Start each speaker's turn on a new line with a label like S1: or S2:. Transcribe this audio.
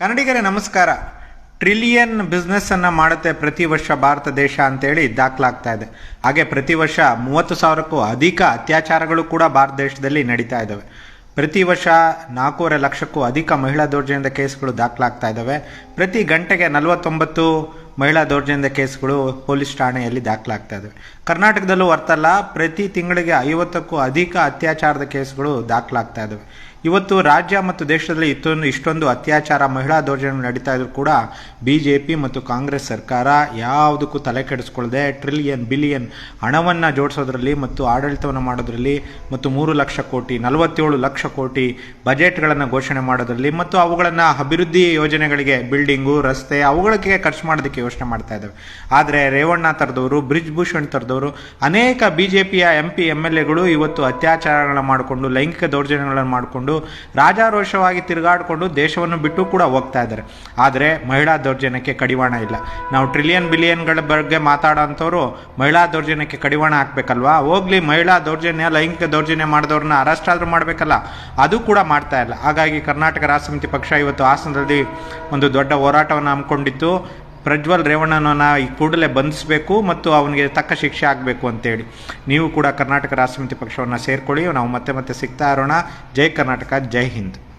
S1: ಕನ್ನಡಿಗರೇ, ನಮಸ್ಕಾರ. Trillion business ಅನ್ನ ಮಾಡುತ್ತೆ ಪ್ರತಿ ವರ್ಷ ಭಾರತ ದೇಶ ಅಂತೇಳಿ ದಾಖಲಾಗ್ತಾ ಇದೆ. ಹಾಗೆ ಪ್ರತಿ ವರ್ಷ ಮೂವತ್ತು ಸಾವಿರಕ್ಕೂ ಅಧಿಕ ಅತ್ಯಾಚಾರಗಳು ಕೂಡ ಭಾರತ ದೇಶದಲ್ಲಿ ನಡೀತಾ ಇದ್ದಾವೆ ಪ್ರತಿ ವರ್ಷ ನಾಲ್ಕೂವರೆ ಲಕ್ಷಕ್ಕೂ ಅಧಿಕ ಮಹಿಳಾ ದೌರ್ಜನ್ಯದ ಕೇಸ್ಗಳು ದಾಖಲಾಗ್ತಾ ಇದ್ದಾವೆ ಪ್ರತಿ ಗಂಟೆಗೆ ನಲವತ್ತೊಂಬತ್ತು ಮಹಿಳಾ ದೌರ್ಜನ್ಯದ ಕೇಸ್ಗಳು ಪೊಲೀಸ್ ಠಾಣೆಯಲ್ಲಿ ದಾಖಲಾಗ್ತಾ ಇದ್ದಾವೆ ಕರ್ನಾಟಕದಲ್ಲೂ ವರ್ತಲ್ಲ ಪ್ರತಿ ತಿಂಗಳಿಗೆ ಐವತ್ತಕ್ಕೂ ಅಧಿಕ ಅತ್ಯಾಚಾರದ ಕೇಸ್ಗಳು ದಾಖಲಾಗ್ತಾ ಇದ್ದಾವೆ ಇವತ್ತು ರಾಜ್ಯ ಮತ್ತು ದೇಶದಲ್ಲಿ ಇತ್ತೊಂದು, ಇಷ್ಟೊಂದು ಅತ್ಯಾಚಾರ, ಮಹಿಳಾ ದೌರ್ಜನ್ಯ ನಡೀತಾ ಇದ್ರು ಕೂಡ ಬಿ ಜೆ ಪಿ ಮತ್ತು ಕಾಂಗ್ರೆಸ್ ಸರ್ಕಾರ ಯಾವುದಕ್ಕೂ ತಲೆ ಕೆಡಿಸ್ಕೊಳ್ಳದೆ ಟ್ರಿಲಿಯನ್, ಬಿಲಿಯನ್ ಹಣವನ್ನು ಜೋಡಿಸೋದ್ರಲ್ಲಿ ಮತ್ತು ಆಡಳಿತವನ್ನು ಮಾಡೋದ್ರಲ್ಲಿ ಮತ್ತು ಮೂರು ಲಕ್ಷ ಕೋಟಿ, ನಲವತ್ತೇಳು ಲಕ್ಷ ಕೋಟಿ ಬಜೆಟ್ಗಳನ್ನು ಘೋಷಣೆ ಮಾಡೋದ್ರಲ್ಲಿ ಮತ್ತು ಅವುಗಳನ್ನು ಅಭಿವೃದ್ಧಿ ಯೋಜನೆಗಳಿಗೆ, ಬಿಲ್ಡಿಂಗು, ರಸ್ತೆ, ಅವುಗಳಿಗೆ ಖರ್ಚು ಮಾಡೋದಕ್ಕೆ ಯೋಚನೆ ಮಾಡ್ತಾ ಇದ್ದಾವೆ. ಆದರೆ ರೇವಣ್ಣ ತರದವರು ಬ್ರಿಜ್ ಭೂಷಣ್ ತರದವರು, ಅನೇಕ ಬಿ ಜೆ ಪಿಯ ಎಂ ಪಿ ಎಂ ಎಲ್ ಎಗಳು ಇವತ್ತು ಅತ್ಯಾಚಾರಗಳನ್ನ ಮಾಡಿಕೊಂಡು, ಲೈಂಗಿಕ ದೌರ್ಜನ್ಯಗಳನ್ನು ಮಾಡಿಕೊಂಡು, ರಾಜಾರೋಷವಾಗಿ ತಿರುಗಾಡಿಕೊಂಡು ದೇಶವನ್ನು ಬಿಟ್ಟು ಕೂಡ ಹೋಗ್ತಾ ಇದ್ದಾರೆ. ಆದರೆ ಮಹಿಳಾ ದೌರ್ಜನ್ಯಕ್ಕೆ ಕಡಿವಾಣ ಇಲ್ಲ. ನಾವು ಟ್ರಿಲಿಯನ್ ಬಿಲಿಯನ್ಗಳ ಬಗ್ಗೆ ಮಾತಾಡೋಂಥವ್ರು ಮಹಿಳಾ ದೌರ್ಜನ್ಯಕ್ಕೆ ಕಡಿವಾಣ ಹಾಕ್ಬೇಕಲ್ವಾ? ಹೋಗ್ಲಿ, ಮಹಿಳಾ ದೌರ್ಜನ್ಯ, ಲೈಂಗಿಕ ದೌರ್ಜನ್ಯ ಮಾಡಿದವ್ರನ್ನ ಅರೆಸ್ಟ್ ಆದರೂ ಮಾಡಬೇಕಲ್ಲ. ಅದು ಕೂಡ ಮಾಡ್ತಾ ಇಲ್ಲ. ಹಾಗಾಗಿ ಕರ್ನಾಟಕ ರಾಷ್ಟ್ರ ಸಮಿತಿ ಪಕ್ಷ ಇವತ್ತು ಹಾಸನದಲ್ಲಿ ಒಂದು ದೊಡ್ಡ ಹೋರಾಟವನ್ನು ಹಮ್ಮಿಕೊಂಡಿತ್ತು. ಪ್ರಜ್ವಲ್ ರೇವಣ್ಣನನ್ನು ಈ ಕೂಡಲೇ ಬಂಧಿಸಬೇಕು ಮತ್ತು ಅವನಿಗೆ ತಕ್ಕ ಶಿಕ್ಷೆ ಆಗಬೇಕು ಅಂತೇಳಿ. ನೀವು ಕೂಡ ಕರ್ನಾಟಕ ರಾಷ್ಟ್ರ ಸಮಿತಿ ಪಕ್ಷವನ್ನು ಸೇರ್ಕೊಳ್ಳಿ. ನಾವು ಮತ್ತೆ ಮತ್ತೆ ಸಿಗ್ತಾ ಇರೋಣ. ಜೈ ಕರ್ನಾಟಕ, ಜೈ ಹಿಂದ್.